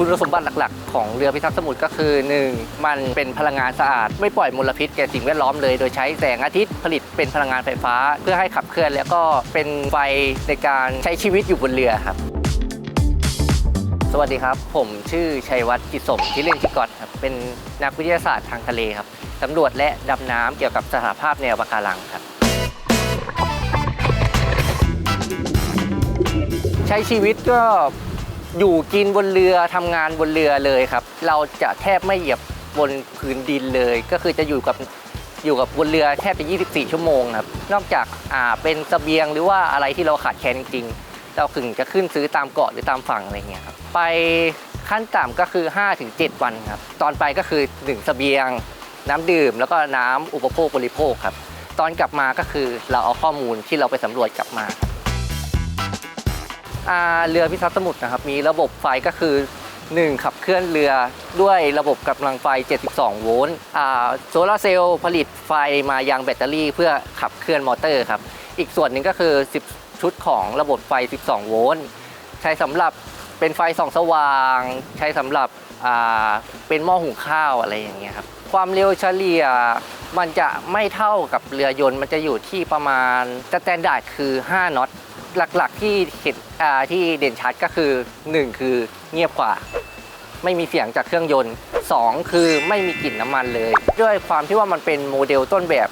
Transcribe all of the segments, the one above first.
คุณสมบัติหลักๆ ของเรือพิทักษ์สมุทรก็คือ 1. มันเป็นพลังงานสะอาด ไม่ปล่อยมลพิษแก่สิ่งแวดล้อมเลย โดยใช้แสงอาทิตย์ผลิตเป็นพลังงานไฟฟ้า เพื่อให้ขับเคลื่อน แล้วก็เป็นไฟในการใช้ชีวิตอยู่บนเรือครับสวัสดีครับ ผมชื่อชัยวัฒน์จิตสมที่เล่นจิกอตครับเป็นนักวิทยาศาสตร์ทางทะเลครับสำรวจและดำน้ำเกี่ยวกับสถาภาพแนวปะการังครับ ใช้ชีวิตก็ อยู่กินบนเรือทำงานบนเรือเลยครับ เราจะแทบไม่เหยียบบนพื้นดินเลย ก็คือจะอยู่กับอยู่กับบนเรือแทบจะ 24 ชั่วโมงครับ นอกจากอ่าเป็นเสบียงหรือว่าอะไรที่เราขาดแคลนจริงๆ เราถึงจะขึ้นซื้อตามเกาะหรือตามฝั่งอะไรเงี้ยครับ ไปขั้นต่ำก็คือ 5-7 วันครับ ตอนไปก็คือหนึ่งเสบียง น้ำดื่ม แล้วก็น้ำอุปโภคบริโภคครับ ตอนกลับมาก็คือเราเอาข้อมูลที่เราไปสำรวจกลับมา เรือพิทักษ์สมุทรนะครับ มีระบบไฟก็คือ 1 ขับเคลื่อนเรือด้วยระบบกำลังไฟ 72 โวลต์โซลาเซลล์ผลิตไฟมายังแบตเตอรี่ เพื่อขับเคลื่อนมอเตอร์ครับ อีกส่วนหนึ่งก็คือ 10 ชุดของระบบไฟ 12 โวลต์ใช้สำหรับเป็นไฟส่องสว่าง ใช้สำหรับเป็นหม้อหุงข้าวอะไรอย่างเงี้ยครับความเร็วเฉลี่ยมันจะไม่เท่ากับเรือยนต์มันจะอยู่ที่ประมาณสแตนดาร์ดคือ 5น็อต หลักๆที่เห็นอ่าที่เด่นชัดก็คือ 1 คือเงียบกว่า ไม่มีเสียงจากเครื่องยนต์ 2 คือไม่มีกลิ่นน้ำมันเลย ด้วยความที่ว่ามันเป็นโมเดลต้นแบบ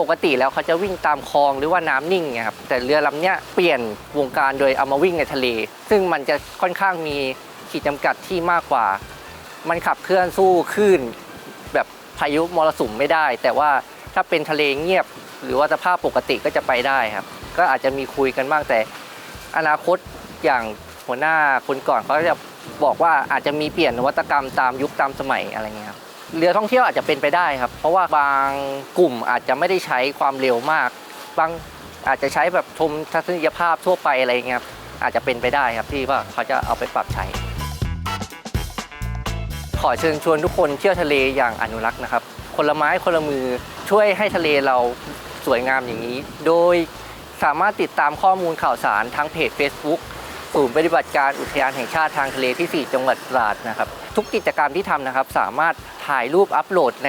ปกติแล้วเขาจะวิ่งตามคลองหรือว่าน้ำนิ่งไงครับแต่เรือลำเนี้ยเปลี่ยนวงการโดยเอามาวิ่งในทะเล ซึ่งมันจะค่อนข้างมีขีดจำกัดที่มากกว่า มันขับเคลื่อนสู้คลื่นแบบพายุมรสุมไม่ได้ แต่ว่าถ้าเป็นทะเลเงียบ หรือว่าสภาพปกติก็จะไปได้ครับ ก็อาจจะมีคุยกันบ้างแต่ อนาคตอย่างหัวหน้าคนก่อนเขาจะบอกว่าอาจจะมีเปลี่ยนนวัตกรรมตามยุคตามสมัยอะไรเงี้ยครับเรือท่องเที่ยวอาจจะเป็นไปได้ครับ เพราะว่าบางกลุ่มอาจจะไม่ได้ใช้ความเร็วมาก บางอาจจะใช้แบบชมทัศนียภาพทั่วไปอะไรเงี้ยครับอาจจะเป็นไปได้ครับที่ว่าเขาจะเอาไปปรับใช้ ขอเชิญชวนทุกคนเที่ยวทะเลอย่างอนุรักษ์นะครับ คนละไม้คนละมือช่วยให้ทะเลเราสวยงามอย่างนี้ โดย สามารถติดตามข้อมูลข่าวสารทั้งเพจ Facebook ศูนย์ปฏิบัติการอุทยานแห่งชาติทางทะเลที่ 4 จังหวัดตราดนะครับ ทุกกิจกรรมที่ทำนะครับ สามารถถ่ายรูปอัปโหลดใน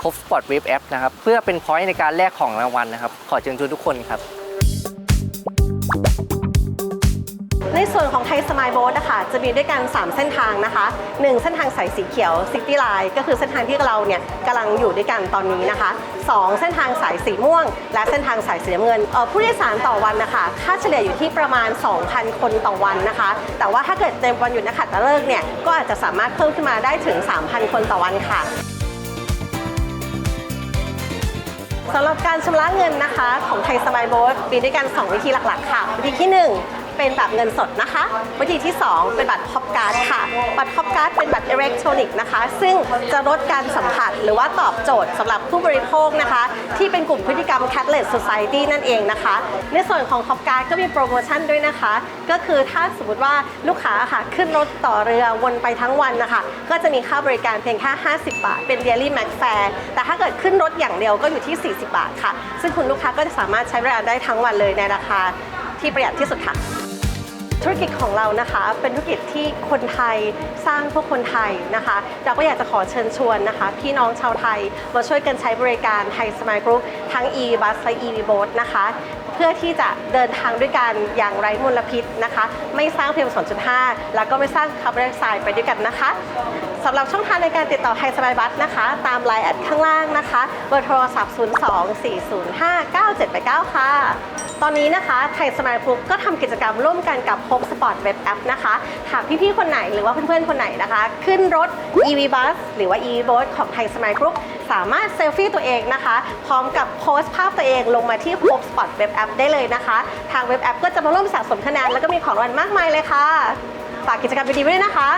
พบสปอร์ตเว็บแอปนะครับ เพื่อเป็นพอยต์ในการแลกของรางวัลนะครับ ขอเชิญชวนทุกคนครับ ในส่วนของไทยสมายโบ๊ทนะคะจะมีด้วยกัน 3 เส้นทางนะคะ 1 เส้นทางสายสีเขียวซิตี้ไลน์ก็คือเส้นทางที่เราเนี่ยกำลังอยู่ด้วยกันตอนนี้นะคะ 2 เส้นทางสายสีม่วง และเส้นทางสายสีน้ำเงินออผู้โดยสารต่อวันนะคะค่าเฉลี่ยอยู่ที่ประมาณ 2,000 คนต่อวันนะคะ แต่ว่าถ้าเกิดเต็มวันหยุดนักขัตฤกษ์เนี่ยก็อาจจะสามารถเพิ่มขึ้นมาได้ถึง 3,000 คนต่อวันค่ะสำหรับการชำระเงินนะคะของไทยสมายโบ๊ทมีด้วยกัน 2 วิธีหลักๆ ค่ะ วิธีที่ 1 เป็นแบบเงินสดนะคะ วิธีที่ 2 เป็นบัตรคอปการ์ดค่ะ บัตรคอปการ์ดเป็นบัตรอิเล็กทรอนิกส์นะคะ ซึ่งจะลดการสัมผัสหรือว่าตอบโจทย์สำหรับผู้บริโภคนะคะ ที่เป็นกลุ่มพฤติกรรม Catless Society นั่นเองนะคะ ในส่วนของคอปการ์ดก็มีโปรโมชั่นด้วยนะคะ ก็คือถ้าสมมติว่าลูกค้าค่ะขึ้นรถต่อเรือวนไปทั้งวันนะคะ ก็จะมีค่าบริการเพียงแค่ 50 บาท เป็น Daily Max Fare แต่ถ้าเกิดขึ้นรถอย่างเดียวก็อยู่ที่ 40 บาทค่ะ ซึ่งคุณลูกค้าก็จะสามารถใช้บริการได้ทั้งวันเลยในราคาที่ประหยัดที่สุดค่ะ ธุรกิจของเรานะคะ เป็นธุรกิจที่คนไทยสร้างพวกคนไทยนะคะเราก็อยากจะขอเชิญชวนนะคะ พี่น้องชาวไทยมาช่วยกันใช้บริการไทยสมายกรุ๊ปทั้ง e bus และ e boat นะคะ เพื่อที่จะเดินทางด้วยกันอย่างไร้มลพิษนะคะ ไม่สร้างเพียง2.5 แล้วก็ไม่สร้างคาร์บอนไดออกไซด์ไปด้วยกันนะคะสำหรับช่องทางในการติดต่อไทยสมายบัสนะคะ ตามไลน์แอดข้างล่างนะคะเบอร์โทรศัพท์ 02-405-9789 ค่ะ ตอนนี้นะคะไทยสมายกรุ๊ปก็ทำกิจกรรมร่วมกันกับ Hope Sport Web App นะคะ หากพี่ๆ คนไหนหรือว่าเพื่อนๆ คนไหนนะคะ ขึ้นรถ EV Bus หรือว่า EV Boat ของไทยสมายกรุ๊ปสามารถเซลฟี่ตัวเองนะคะ พร้อมกับโพสต์ภาพตัวเองลงมาที่ Hope Spot เว็บแอปได้เลยนะคะ ทางเว็บแอปก็จะมาร่วมสะสมคะแนนแล้วก็มีของรางวัลมากมายเลยค่ะ ฝากกิจกรรมดีๆไว้ด้วยนะคะ